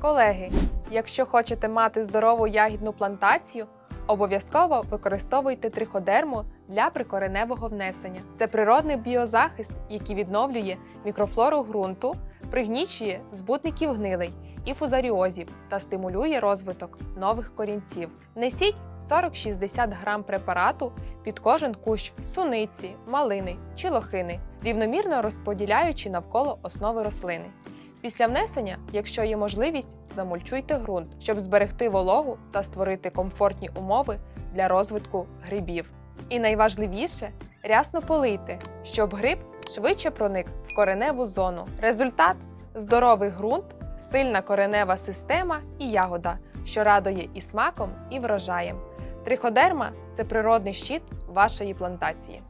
Колеги, якщо хочете мати здорову ягідну плантацію, обов'язково використовуйте триходерму для прикореневого внесення. Це природний біозахист, який відновлює мікрофлору ґрунту, пригнічує збутників гнилей і фузаріозів та стимулює розвиток нових корінців. Несіть 40-60 грам препарату під кожен кущ суниці, малини чи лохини, рівномірно розподіляючи навколо основи рослини. Після внесення, якщо є можливість, замульчуйте ґрунт, щоб зберегти вологу та створити комфортні умови для розвитку грибів. І найважливіше рясно полийте, щоб гриб швидше проник в кореневу зону. Результат здоровий ґрунт, сильна коренева система і ягода, що радує і смаком, і врожаєм. Триходерма це природний щит вашої плантації.